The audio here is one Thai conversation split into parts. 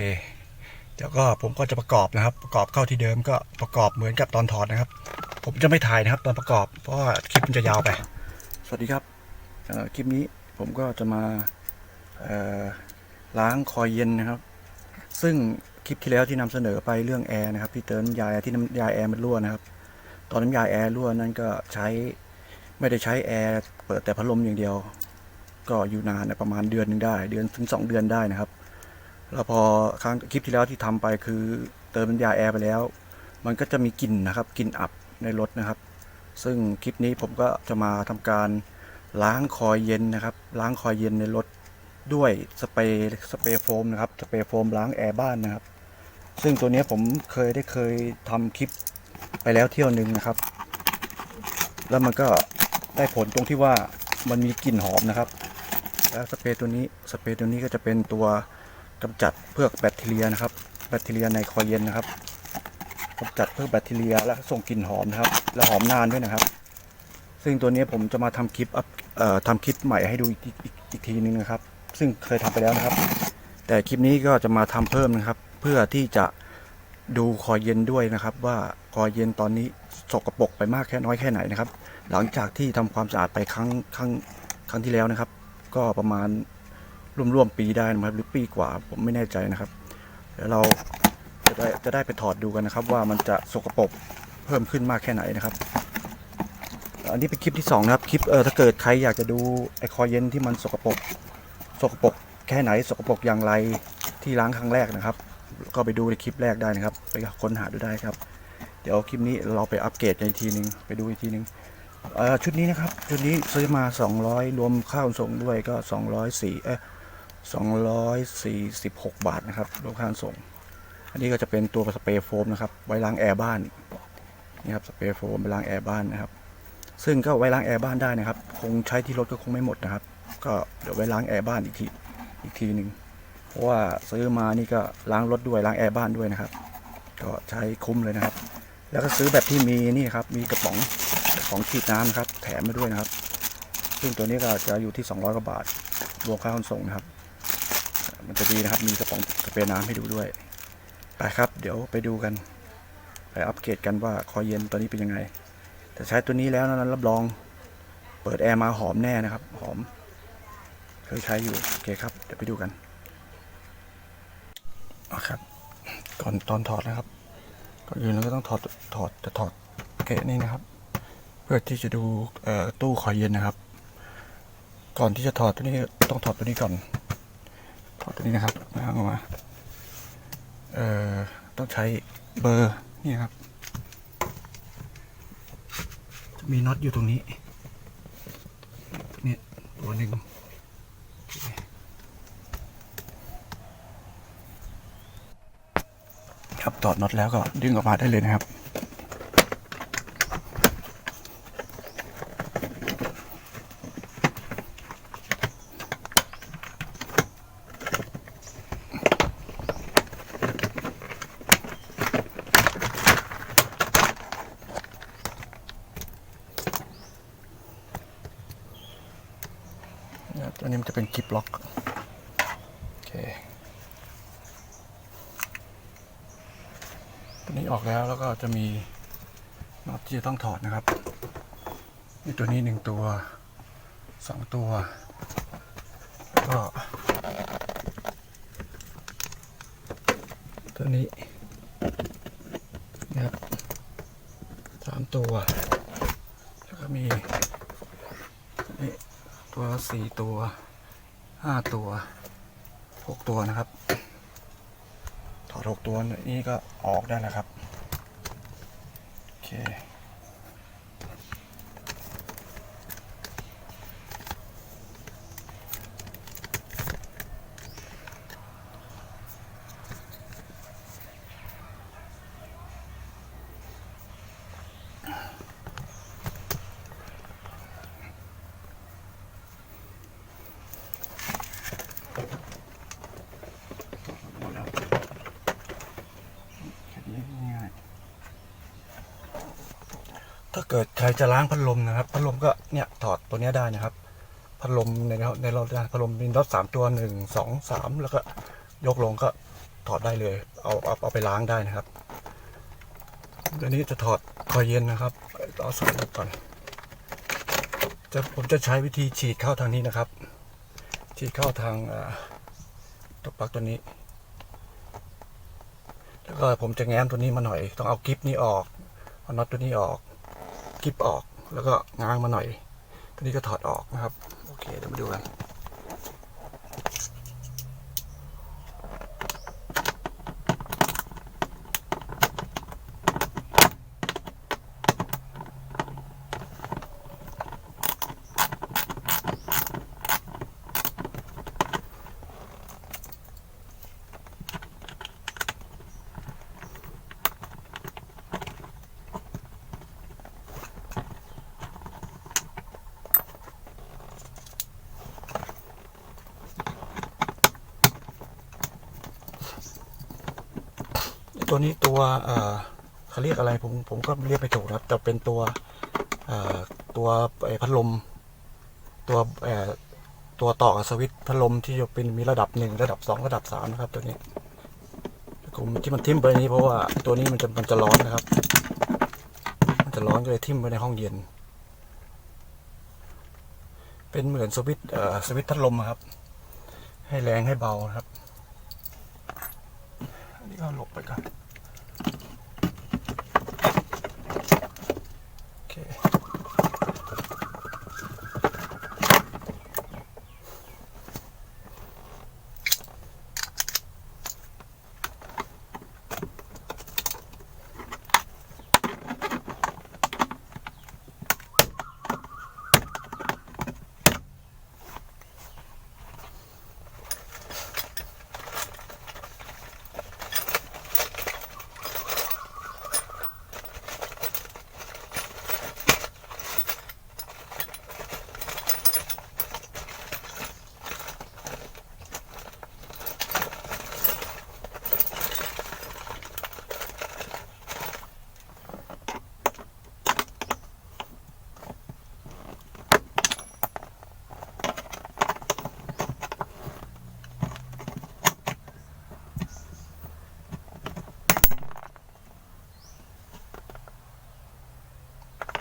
เคเดี๋ยวก็ผมก็จะประกอบนะครับ ประกอบเข้าที่เดิมก็ประกอบเหมือนกับตอนถอดนะครับ ผมจะไม่ถ่ายนะครับ ตอนประกอบเพราะว่าคลิปมันจะยาวไป สวัสดีครับคลิปนี้ผมก็จะมาล้างคอยเย็นนะครับ ซึ่งคลิปที่แล้วที่นำเสนอไปเรื่องแอร์นะครับที่เติมน้ำยาที่น้ำยาแอร์มันรั่วนะครับ ตอนน้ำยาแอร์รั่วนั้นก็ใช้ไม่ได้ใช้แอร์เปิดแต่พัดลมอย่างเดียว ก็อยู่นานนะประมาณเดือนนึงได้ เดือนถึงสองเดือนได้นะครับ แล้วพอครั้งคลิปที่แล้วที่ทำไปคือเติมน้ำยาแอร์ไปแล้ว มันก็จะมีกลิ่นนะครับกลิ่นอับในรถนะครับ ซึ่งคลิปนี้ผมก็จะมาทำการล้างคอยเย็นนะครับ ล้างคอยเย็นในรถด้วยสเปรย์สเปรย์โฟมนะครับสเปรย์โฟมล้างแอร์บ้านนะครับ ซึ่งตัวนี้ผมเคยได้เคยทำคลิปไปแล้วเที่ยวหนึ่งนะครับ แล้วมันก็ได้ผลตรงที่ว่ามันมีกลิ่นหอมนะครับ แล้วสเปรย์ตัวนี้สเปรย์ตัวนี้ก็จะเป็นตัว กำจัดเพือกแบคทีเรียนะครับ แบคทีเรียในคอยเย็นนะครับกำจัดเพือกแบคทีเรียและส่งกลิ่นหอมนะครับ และหอมนานด้วยนะครับ ซึ่งตัวนี้ผมจะมาทำคลิปอัพทำคลิปใหม่ให้ดูอีกอีกทีนึงนะครับ ซึ่งเคยทำไปแล้วนะครับ แต่คลิปนี้ก็จะมาทำเพิ่มนะครับ เพื่อที่จะดูคอยเย็นด้วยนะครับ ว่าคอยเย็นตอนนี้สกปรกไปมากแค่น้อยแค่ไหนนะครับ หลังจากที่ทำความสะอาดไปครั้งครั้งครั้งที่แล้วนะครับ ก็ประมาณ ร่วมๆปีได้นะครับ หรือปีกว่าผมไม่แน่ใจนะครับเดี๋ยวเราจะได้จะได้ไปถอดดูกันนะครับ ว่ามันจะสกปรกเพิ่มขึ้นมากแค่ไหนนะครับ อันนี้เป็นคลิปที่สองนะครับคลิปเออถ้าเกิดใครอยากจะดูไอคอยเย็นที่มันสกปรกสกปรกแค่ไหนสกปรกอย่างไรที่ล้างครั้งแรกนะครับ ก็ไปดูในคลิปแรกได้นะครับ ไปค้นหาดูได้ครับ เดี๋ยวคลิปนี้เราไปอัปเกรดกันอีกทีหนึ่งไปดูอีกทีหนึ่งชุดนี้นะครับ ชุดนี้ซื้อมา 200 รวมค่าขนส่งด้วยก็ 204เอ๊ะ 246 บาทนะครับรวมค่าส่ง อันนี้ก็จะเป็นตัวสเปรย์โฟมนะครับ ไว้ล้างแอร์บ้านนี่ครับสเปรย์โฟมไปล้างแอร์บ้านนะครับ ซึ่งก็ไว้ล้างแอร์บ้านได้นะครับ คงใช้ที่รถก็คงไม่หมดนะครับ ก็เดี๋ยวไว้ล้างแอร์บ้านอีกทีอีกทีหนึ่งเพราะว่าซื้อมานี่ก็ล้างรถด้วยล้างแอร์บ้านด้วยนะครับ ก็ใช้คุ้มเลยนะครับ แล้วก็ซื้อแบบที่มีนี่ครับ มีกระป๋องกระป๋องฉีดน้ำนะครับ แถมมาด้วยนะครับ ซึ่งตัวนี้ก็จะอยู่ที่ 200กว่าบาทรวมค่าขนส่งนะครับ มันจะดีนะครับ มีกระป๋องสเปรย์น้ำให้ดูด้วย ไปครับ เดี๋ยวไปดูกัน ไปอัปเกรดกันว่าคอยเย็นตัวนี้เป็นยังไง แต่ใช้ตัวนี้แล้วนั้นรับรอง เปิดแอร์มาหอมแน่นะครับ หอม เคยใช้อยู่ โอเคครับ เดี๋ยวไปดูกันอะครับ ก่อนตอนถอดนะครับ ก่อนอื่นเราก็ต้องถอด ถอด จะถอดเกะนี่นะครับ เพื่อที่จะดูตู้คอยเย็นนะครับ ก่อนที่จะถอดตัวนี้ต้องถอดตัวนี้ก่อน ถอดตัวนี้นะครับล้างออกมา เอ่อ ต้องใช้เบอร์นี่ครับ มีน็อตอยู่ตรงนี้ เนี่ยตัวหนึ่งครับถอดน็อตแล้วก็ดึงออกมาได้เลยนะครับนะครับตัวนี้มันจะเป็น คลิปล็อก โอเค ตัวนี้ออกแล้วแล้วก็จะมีน็อตที่จะต้องถอดนะครับ นี่ตัวนี้หนึ่งตัวสองตัวแล้วก็ ตัวนี้นะครับสามตัวแล้วก็มีนี่ตัวสี่ตัว ห้าตัวหกตัวนะครับ ถอดหกตัวนี้ก็ออกได้แล้วครับ โอเค หมดแล้วแค่นี้ง่ายๆถ้า เกิดใครจะล้างพัดลมนะครับ พัดลมก็เนี่ยถอดตัวนี้ได้นะครับ พัดลมในในรถพัดลมมีน็อตสามตัวหนึ่งสองสามแล้วก็ยกลงก็ถอดได้เลย เอาเอาเอาไปล้างได้นะครับเดี๋ยวนี้จะถอดคอยเย็นนะครับเอาสายออกก่อนจะผมจะใช้วิธีฉีดเข้าทางนี้นะครับ ฉีดเข้าทางตัวปลั๊กตัวนี้ แล้วก็ผมจะแง้มตัวนี้มาหน่อย ต้องเอากิฟตนี้ออกเอาน็อตตัวนี้ออก กิปออกแล้วก็ง้างมาหน่อยตัวนี้ก็ถอดออกนะครับ โอเคเดี๋ยวมาดูกัน ตัวนี้ตัวเออเขาเรียกอะไรผมผมก็เรียกไม่ถูกนะครับแต่เป็นตัวเอ่อตัวไอ้พัดลม ตัวเอ่อตัวต่อกับสวิตช์พัดลมที่จะเป็นมีระดับหนึ่งระดับสองระดับสามนะครับ ตัวนี้ผมที่มันทิ่มไปนี้เพราะว่าตัวนี้มันจะมันจะร้อนนะครับ มันจะร้อนก็เลยทิ่มไปในห้องเย็น เป็นเหมือนสวิตช์เอ่อสวิตช์พัดลมครับ ให้แรงให้เบานะครับ อันนี้ก็หลบไปก่อน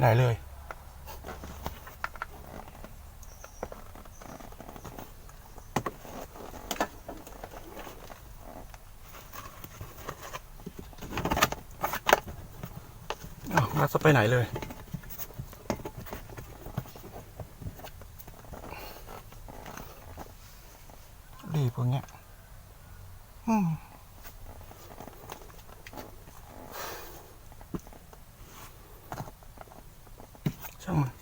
ไหนเลยอ้าวมาจะไปไหนเลย รีบพวกเนี้ยอืม ช่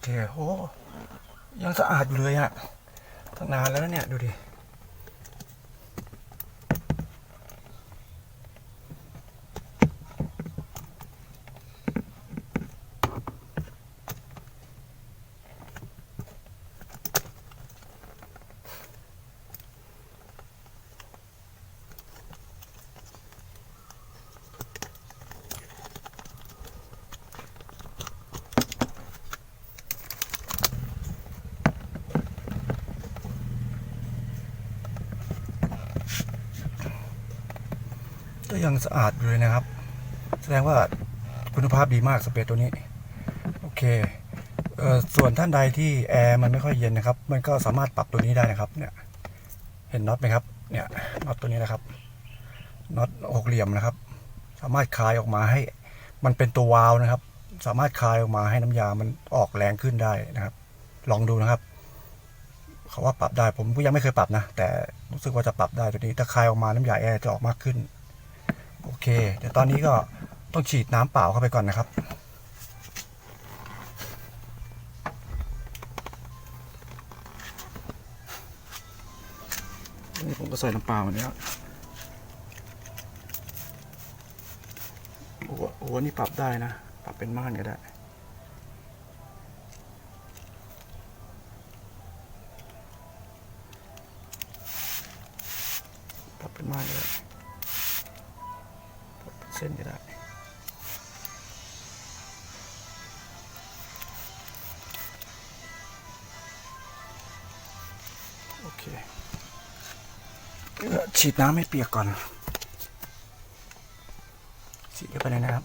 โอเคโอ้ยังสะอาดอยู่เลยอะตั้งนานแล้วเนี่ย ดูดิ สะอาดอยู่เลยนะครับ แสดงว่าคุณภาพดีมากสเปรย์ตัวนี้ โอเคเอ่อส่วนท่านใดที่แอร์มันไม่ค่อยเย็นนะครับ มันก็สามารถปรับตัวนี้ได้นะครับเนี่ยเห็นน็อตไหมครับเนี่ยน็อตตัวนี้นะครับน็อตหกเหลี่ยมนะครับ สามารถคลายออกมาให้ มันเป็นตัววาล์วนะครับ สามารถคลายออกมาให้น้ำยามันออกแรงขึ้นได้นะครับ ลองดูนะครับเขาว่าปรับได้ผมก็ยังไม่เคยปรับนะ แต่รู้สึกว่าจะปรับได้ตัวนี้ถ้าคลายออกมาน้ำยาแอร์จะออกมากขึ้น โอเค เดี๋ยวตอนนี้ก็ต้องฉีดน้ำเปล่าเข้าไปก่อนนะครับผมก็ใส่น้ำเปล่ามาแล้วโอ้โหนี่ปรับได้นะ ปรับเป็นม่านก็ได้ ฉีดน้ำให้เปียกก่อนฉีดเข้าไปเลยนะครับ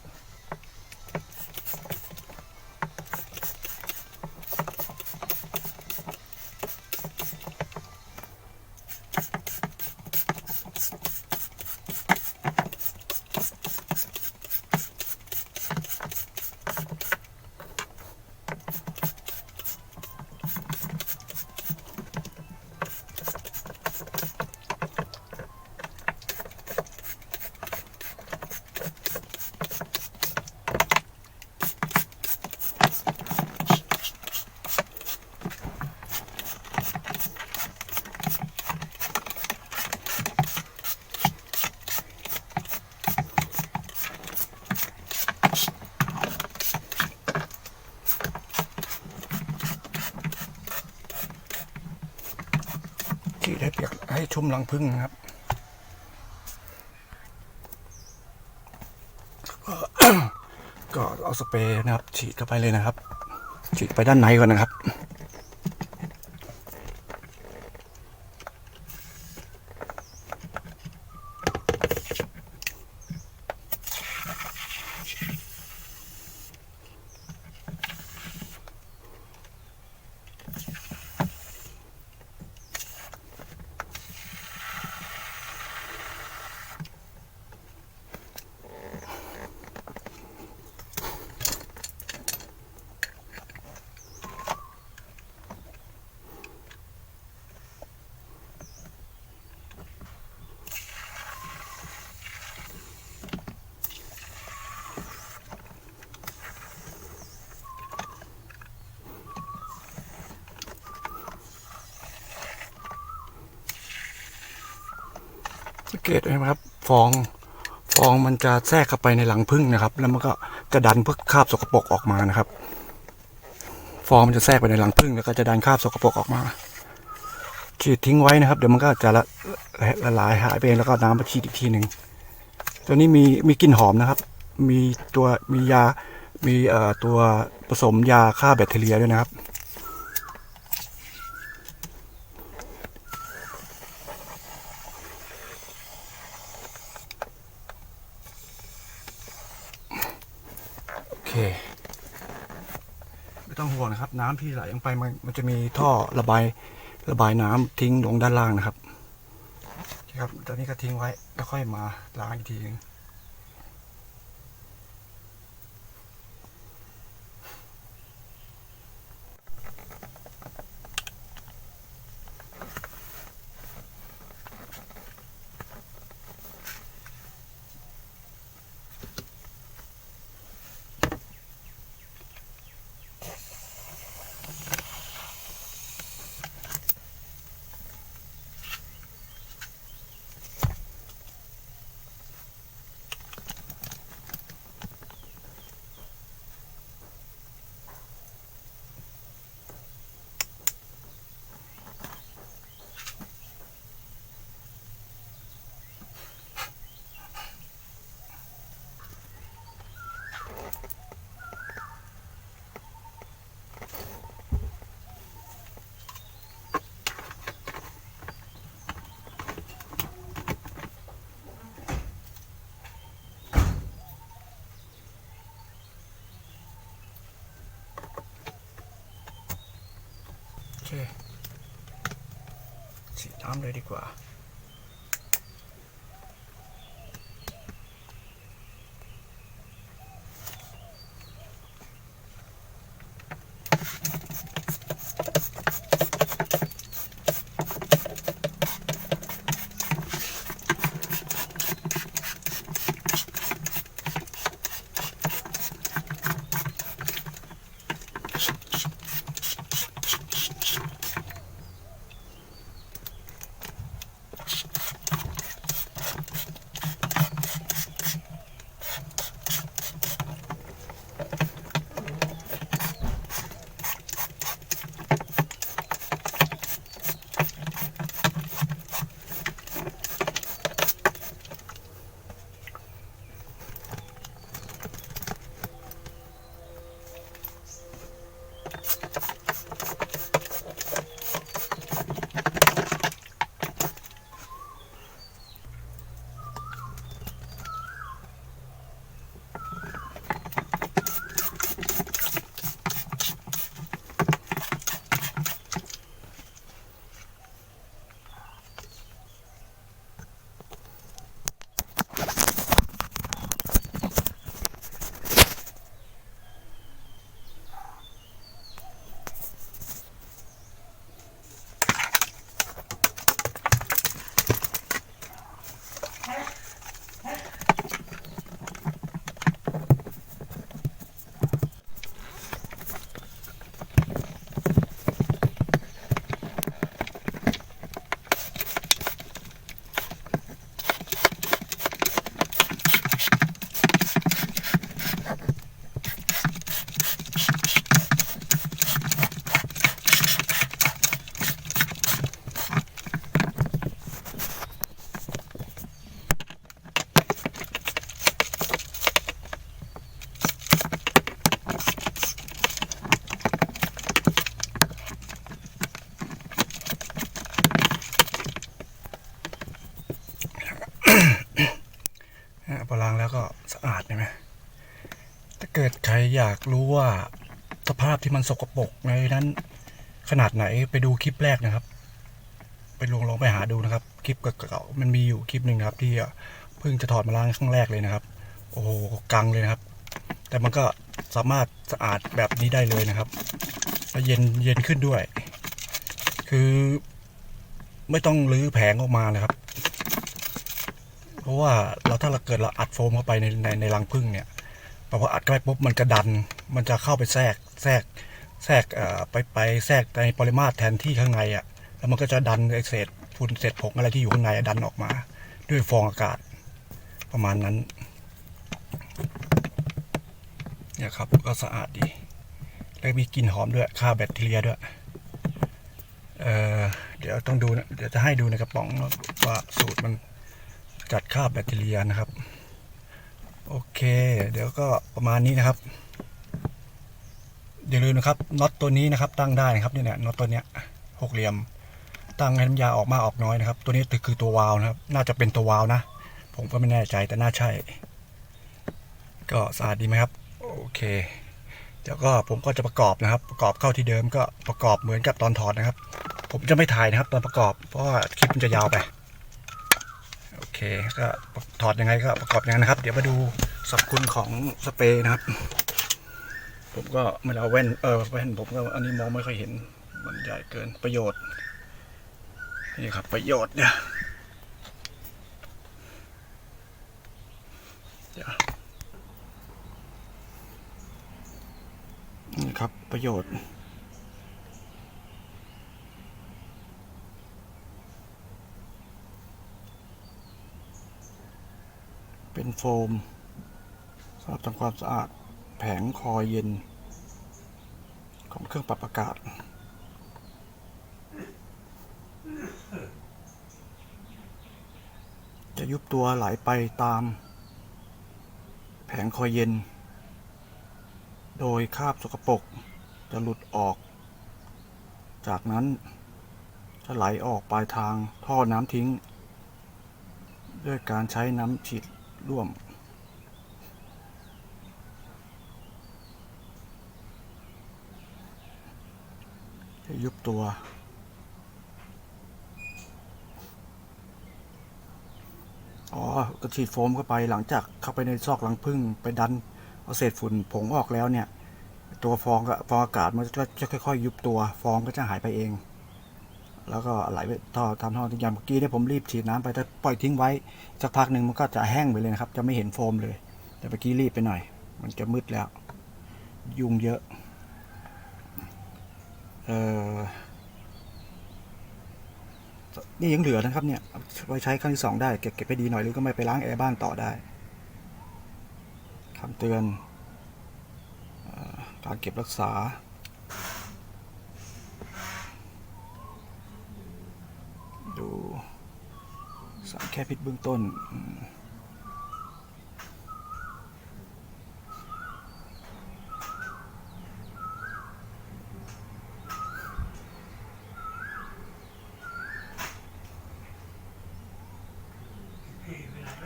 ชุ่มรังพึ่งนะครับก็ก็เอาสเปรย์นะครับฉีดเข้าไปเลยนะครับฉีดไปด้านในก่อนนะครับ เกตไหมครับ ฟองฟองมันจะแทรกเข้าไปในหลังพึ่งนะครับ แล้วมันก็จะดันพวกคราบสกปรกออกมานะครับ ฟองมันจะแทรกไปในหลังพึ่งแล้วก็จะดันคราบสกปรกออกมาฉีดทิ้งไว้นะครับ เดี๋ยวมันก็จะละละละลายหายไปเองแล้วก็น้ำมาฉีดอีกทีหนึ่งตัวนี้มีมีกลิ่นหอมนะครับ มีตัวมียา มีเอ่อตัวผสมยาฆ่าแบคทีเรียด้วยนะครับ โอเค ไม่ต้องห่วง น้ำที่ไหลลงไปมันมันจะมีท่อระบายระบายน้ำทิ้งลงด้านล่างนะครับครับตอนนี้ก็ทิ้งไว้แล้วค่อยมาล้างอีกทีนึง ฉีดน้ำเลยดีกว่า เห็นไหมถ้าเกิดใครอยากรู้ว่าสภาพที่มันสกปรกในนั้นขนาดไหนไปดูคลิปแรกนะครับ ไปลองลองไปหาดูนะครับ คลิปเก่าๆมันมีอยู่คลิปหนึ่งครับ ที่เพิ่งจะถอดมาล้างครั้งแรกเลยนะครับ โอ้โหกังเลยนะครับ แต่มันก็สามารถสะอาดแบบนี้ได้เลยนะครับและเย็นเย็นขึ้นด้วย คือ ไม่ต้องรื้อแผงออกมานะครับ เพราะว่าเราถ้าเราเกิดเราอัดโฟมเข้าไปในในในรังผึ้งเนี่ยพออัดเข้าไปปุ๊บมันจะดัน มันจะเข้าไปแทรกแทรกแทรกไปไปแทรกในปริมาตรแทนที่ข้างในอะแล้วมันก็จะดันไอเศษฝุ่นเศษผงอะไรที่อยู่ข้างในดันออกมา ด้วยฟองอากาศประมาณนั้นเนี่ยครับก็สะอาดดี แล้วมีกลิ่นหอมด้วยฆ่าแบคทีเรียด้วยเเดี๋ยวต้องดูนะเดี๋ยวจะให้ดูในกระป๋องว่าสูตรมัน จัดฆ่าแบคทีเรียนะครับ โอเค เดี๋ยวก็ประมาณนี้นะครับอย่าลืมนะครับน็อตตัวนี้นะครับ ตั้งได้นะครับเนี่ยน็อตตัวเนี้ยหกเหลี่ยม ตั้งให้น้ำยาออกมาออกน้อยนะครับ ตัวนี้คือตัววาล์วนะครับ น่าจะเป็นตัววาล์วนะ ผมก็ไม่แน่ใจแต่น่าใช่ ก็สะอาดดีไหมครับ โอเคเดี๋ยวก็ผมก็จะประกอบนะครับ ประกอบเข้าที่เดิมก็ประกอบเหมือนกับตอนถอดนะครับ ผมจะไม่ถ่ายนะครับ ตอนประกอบเพราะว่าคลิปมันจะยาวไป เคก็ถอดยังไงก็ประกอบอย่างนั้นนะครับ เดี๋ยวมาดูสรรพคุณของสเปรย์นะครับ ผมก็ไม่เอาแว่นเออแว่นผมก็อันนี้มองไม่ค่อยเห็นมันใหญ่เกินประโยชน์นี่ครับประโยชน์เนี่ยเดี๋ยวนี่ครับประโยชน์ เป็นโฟมสำหรับทำความสะอาดแผงคอยเย็น ของเครื่องปรับอากาศ จะยุบตัวไหลไปตาม แผงคอยเย็น โดยคราบสกปรกจะหลุดออก จากนั้นจะไหลออกปลายทางท่อน้ำทิ้ง ด้วยการใช้น้ำฉีด ร่วม จะยุบตัว อ๋อก็ฉีดโฟมเข้าไปหลังจากเข้าไปในซอกรังผึ้งไปดันเอาเศษฝุ่นผงออกแล้วเนี่ย ตัวฟองกับฟองอากาศมันก็จะค่อยๆ ยุบตัว ฟองก็จะหายไปเอง แล้วก็ไหลไปท่อทำท่อทิ้งยางเมื่อกี้เนี่ยผมรีบฉีดน้ำไปถ้าปล่อยทิ้งไว้สักพักหนึ่งมันก็จะแห้งไปเลยนะครับ จะไม่เห็นโฟมเลย แต่เมื่อกี้รีบไปหน่อย มันจะมืดแล้ว ยุงเยอะเออนี่ยังเหลือนะครับเนี่ยไว้ใช้ครั้งที่สองได้เก็บเก็บไปดีหน่อยหรือก็ไม่ไปล้างแอร์บ้านต่อได้คำเตือนการเก็บรักษา ดู สารแค่พิษเบื้องต้นอืม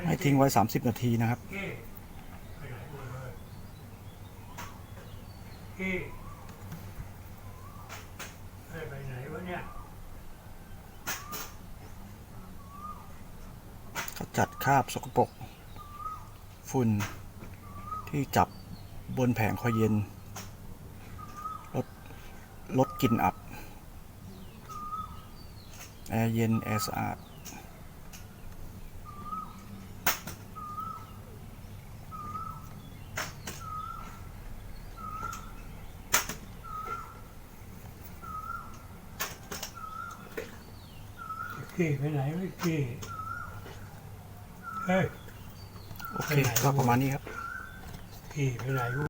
ให้ทิ้งไว้ 30 นาทีนะครับ พี่ไปไหนหมดเลยพี่เอ้ยไปไหนวะเนี่ย ข จัดคราบสกปรกฝุ่นที่จับบนแผงคอยเย็น ลดลดกลิ่นอับ แอร์เย็น แอร์สะอาดพี่ไปไหนวะพี่ เฮ้ย โอเค ก็ประมาณนี้ครับ พี่ไปไหนวะ